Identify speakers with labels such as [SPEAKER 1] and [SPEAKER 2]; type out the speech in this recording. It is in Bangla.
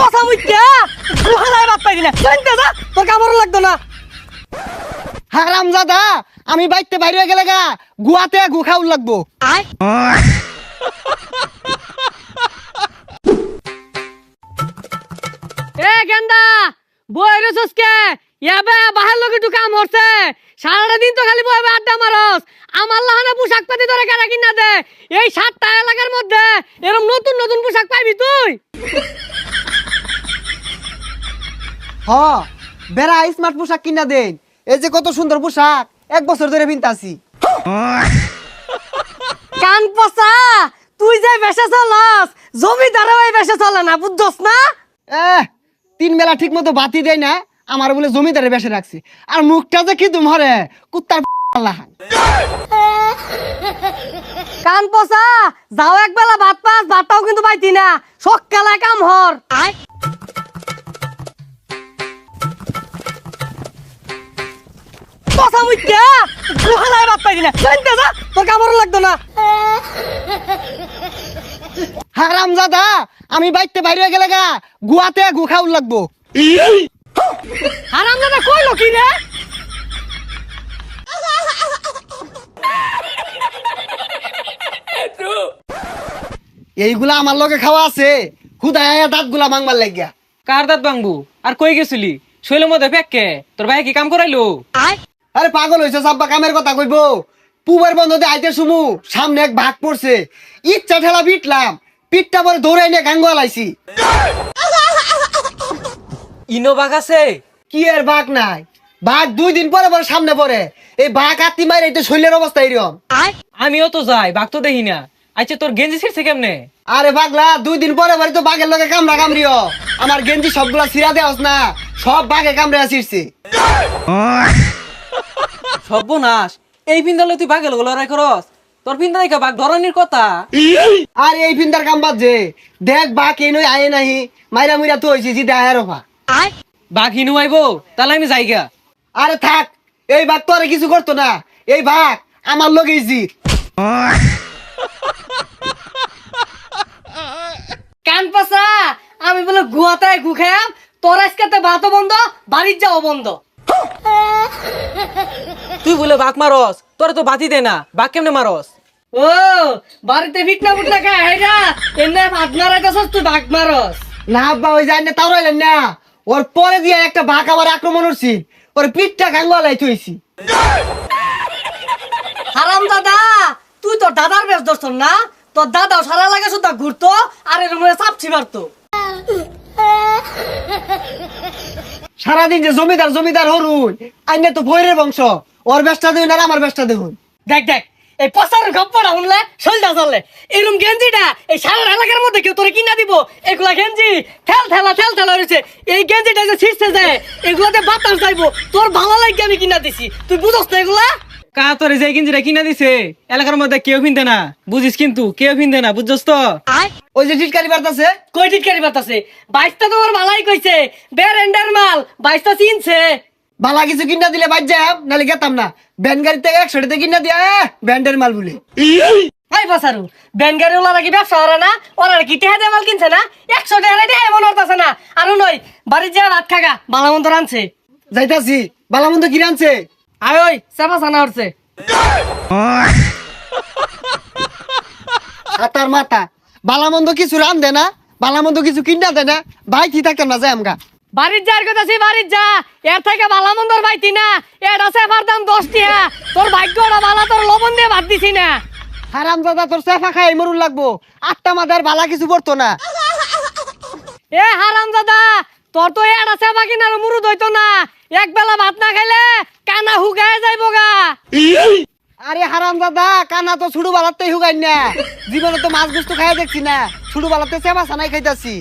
[SPEAKER 1] কথা বাদ যা তোর কামড় লাগতো না।
[SPEAKER 2] হারাম জাদা আমি বাইতে বাইরে গেলে গা গুয়াতে গু খাউল লাগবো।
[SPEAKER 1] আয়। এ গেন্দা বই রেছস কে? ইয়াবে বাহার লোকে একটু কাম হচ্ছে সারাটা দিন তো খালি বইবে আড্ডা মারস। আমার লাহানে পোশাক পাতি ধরে কেনা কিনা দে। এই সাতটা এলাকার মধ্যে এরকম নতুন নতুন পোশাক পাইবি তুই?
[SPEAKER 2] হ বেড়া স্মার্ট পোশাক কিনা দেন। এই যে কত সুন্দর পোশাক এক বছর ধরে পিনতাছি।
[SPEAKER 1] কান পচা তুই যে বেসে চলস জমিদারও এই বেসে চলে না বুঝছস না?
[SPEAKER 2] এহ তিন বেলা ঠিক মতো বাতি দেয় না আমার বলে জমিদারে বেসে রাখছে। আর মুখটা যে কি তোমারে কুত্তার লাহান।
[SPEAKER 1] কান পচা যাও একবেলা ভাত পাস ভাতটাও কিন্তু পাইতি না সকালে কাম হর। জানতে যা! তোর কামড় লাগতো না।
[SPEAKER 2] হারাম আমি বাইতে বাইরে গেলে গা গুয়াতে গু খাউল লাগবো।
[SPEAKER 1] হারাম দাদা কইলো কি রে?
[SPEAKER 2] এইগুলা আমার লগে খাওয়া আছে। খুদায় দাঁতগুলা মাংবার লাগিয়া।
[SPEAKER 3] কার দাঁত ভাঙবু? আর কই গেছিলি? শৈলের মধ্যে ফেককে তোর ভাই কি কাম করাইলো?
[SPEAKER 1] আয়।
[SPEAKER 2] আরে পাগল হয়েছে সাব্বা কামের কথা কইব। পুবের বন্ধতে আইতে শুমু সামনে এক ভাগ পড়ছে। ইচ্ছা ঠেলা পিটলাম পিঠটা পরে দৌড়াই নিয়ে গাঙ্গ আলাইছি
[SPEAKER 3] ইনো বাঘ আছে?
[SPEAKER 2] কি এর বাঘ নাই? বাঘ দুই দিন পরে পরে সামনে পড়ে। এই বাঘ আত্মি মাইরে এটা শৈলের অবস্থা এরকম
[SPEAKER 3] আমিও তো যাই বাঘ তো দেখি না। আচ্ছা তোর গেঞ্জি ছিড়ছে কেমনে?
[SPEAKER 2] আরে পাগলা দুই দিন পরে পরে তো বাঘের লগে কামড়া কামড়িও। আমার গেঞ্জি সবগুলা ছিড়া দেওয়াস না সব বাঘে কামড়ে আসিরছে
[SPEAKER 3] সর্বনাশ। এই পিন্দালে তুই বাঘের লগে লড়াই করস? তোর পিন্দা দেখা বাঘ ধরনের কথা?
[SPEAKER 2] আর এই ফিন্দার কাম বাজছে দেখ বাঘ এই নই আয়ে নাহি। মাইরা মুইরা তো হয়েছি জিতে আয়ের রফা
[SPEAKER 1] আয়।
[SPEAKER 3] বাঘ হিনু আইবো? তাহলে আমি যাইগা।
[SPEAKER 2] আরে থাক এই বাঘ তো আর কিছু করতো না। এই বাঘ আমার লগে জিত
[SPEAKER 1] কান পাসা আমি বলে গুয়াতে গু খাম তোর আজকে ভাতও বন্ধ বাড়ির যাও বন্ধ।
[SPEAKER 3] তুই বলে বাঘ মারস তোর তো বাতি দে না বাঘ কেমনে মারস?
[SPEAKER 1] ও বাড়িতে ফিটনা ফুটনা খায় হেরা এমনি ভাত মারাইতেছস তুই ভাগ মারস।
[SPEAKER 2] না আব্বা ওই যায় না তাও রইলেন না। ওর পরে দিয়ে একটা বাঘ আমার আক্রমণ করছি ওর পিঠটা গাঙ্গালাই থইছি।
[SPEAKER 1] হারাম দাদা তুই তোর দাদার বেশ ধরছ না? তোর দাদাও সারা লাগে শুধু ঘুরতো আর এর মধ্যে চাপছি মারতো
[SPEAKER 2] সারাদিন যে জমিদার জমিদার হরুন আইনে তো ভৈরের বংশ। ওর ব্যবসা দেখুন আর আমার ব্যবসা দেখুন
[SPEAKER 1] দেখ দেখ, এই পচার গপ্পটা শুনলে শৈলটা চললে। এরম গেঞ্জিটা এই সারা এলাকার মধ্যে কেউ তোরে কিনা দিব? এগুলা গেঞ্জি ঠেল ঠেলা ঠেল ঠেলা রয়েছে। এই গেঞ্জিটা যে ছিঁড়ছে যায় এগুলাতে বাতাস যাইবো। তোর ভালো লাগে আমি কিনা দিছি। তুই বুঝস না এগুলা?
[SPEAKER 3] কা তোর যে গেঞ্জিটা কিনা দিছে এলাকার মধ্যে কেউ পিনতে না। বুঝিস কিন্তু কেউ পিনতে না বুঝছস তো?
[SPEAKER 2] ওই যে টিটকারি বার্তাছে
[SPEAKER 1] কই টিটকারি বাতাসে বাইশটা তোমার ভালাই কইছে বেরেন্ডার মাল বাইশটা চিনছে।
[SPEAKER 2] বালা কিছু কিনা দিলে বাদ যাম নাহলে গেতাম না। ব্যান গাড়ি থেকে একশো টাকা কিনা দিয়া এ, ব্যান্ডের মাল বলে।
[SPEAKER 1] হাই বাসারু ব্যানগাড়ি ওলা কি ব্যবসা ওরা না? ওরা কি টেহা দিয়ে মাল কিনছে না? একশো টাকা দিয়ে এমন হতাছে না। আরও নয় বাড়ির যা ভাত খাগা বালা মন্দ রানছে
[SPEAKER 2] যাইতাছি বালামন্দ কি রানছে
[SPEAKER 1] আয় ওই চাপা চানা হচ্ছে
[SPEAKER 2] হাতার মাথা। বালামন্দ কিছু রান দে না বালামন্দ কিছু কিনা দে না ভাই কি থাকতাম না যাই আমগা।
[SPEAKER 1] বাড়ির যার কথা সে বাড়ির যা। এর থেকে বালা মন্দর পাইতি না এটা সেফার দাম দশ টিহা তোর ভাগ্যটা বালা তোর লবণ দিয়ে ভাত দিছি না।
[SPEAKER 2] হারাম দাদা তোর সেফা খাই মরুন লাগবো। আটটা মাদার বালা কিছু পড়তো না।
[SPEAKER 1] এ হারাম দাদা তোর তো এর আছে বাকি না মুরুদ হইতো না। এক বেলা ভাত না খাইলে কানা হুগায় যাইব গা।
[SPEAKER 2] আরে হারাম দাদা কানা তো ছুড়ু বালাতে হুগাই না। জীবনে তো মাছ গুস্তু খাই দেখছি না। ছুড়ু বালাতে সেবা সানাই খাইতাছি।